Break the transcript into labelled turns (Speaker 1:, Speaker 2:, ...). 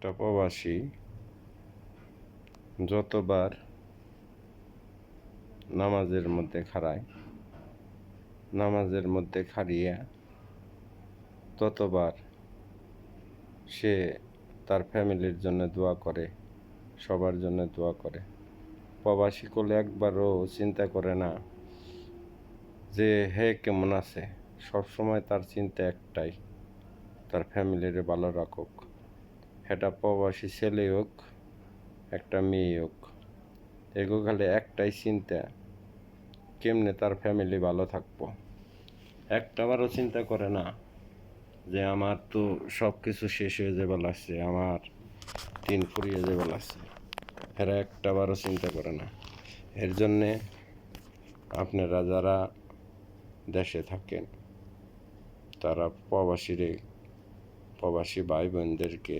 Speaker 1: একটা প্রবাসী যতবার নামাজের মধ্যে খাড়ায়, নামাজের মধ্যে খাড়িয়া ততবার সে তার ফ্যামিলির জন্য দোয়া করে, সবার জন্য দোয়া করে। প্রবাসী করলে একবারও চিন্তা করে না যে, হে, কেমন আছে? সবসময় তার চিন্তা একটাই, তার ফ্যামিলির ভালো রাখুক। এটা প্রবাসী ছেলে হোক, একটা মেয়ে হোক এগো একটাই চিন্তা, কেমনে তার ফ্যামিলি ভালো থাকব? একটাবারও চিন্তা করে না যে আমার তো সব কিছু শেষ হয়ে যাবে লাগছে, আমার দিন ফুরিয়ে যাবে লাগছে। এরা একটাবারও চিন্তা করে না। এর জন্যে আপনারা যারা দেশে থাকেন, তারা প্রবাসীরে, প্রবাসী ভাই বোনদেরকে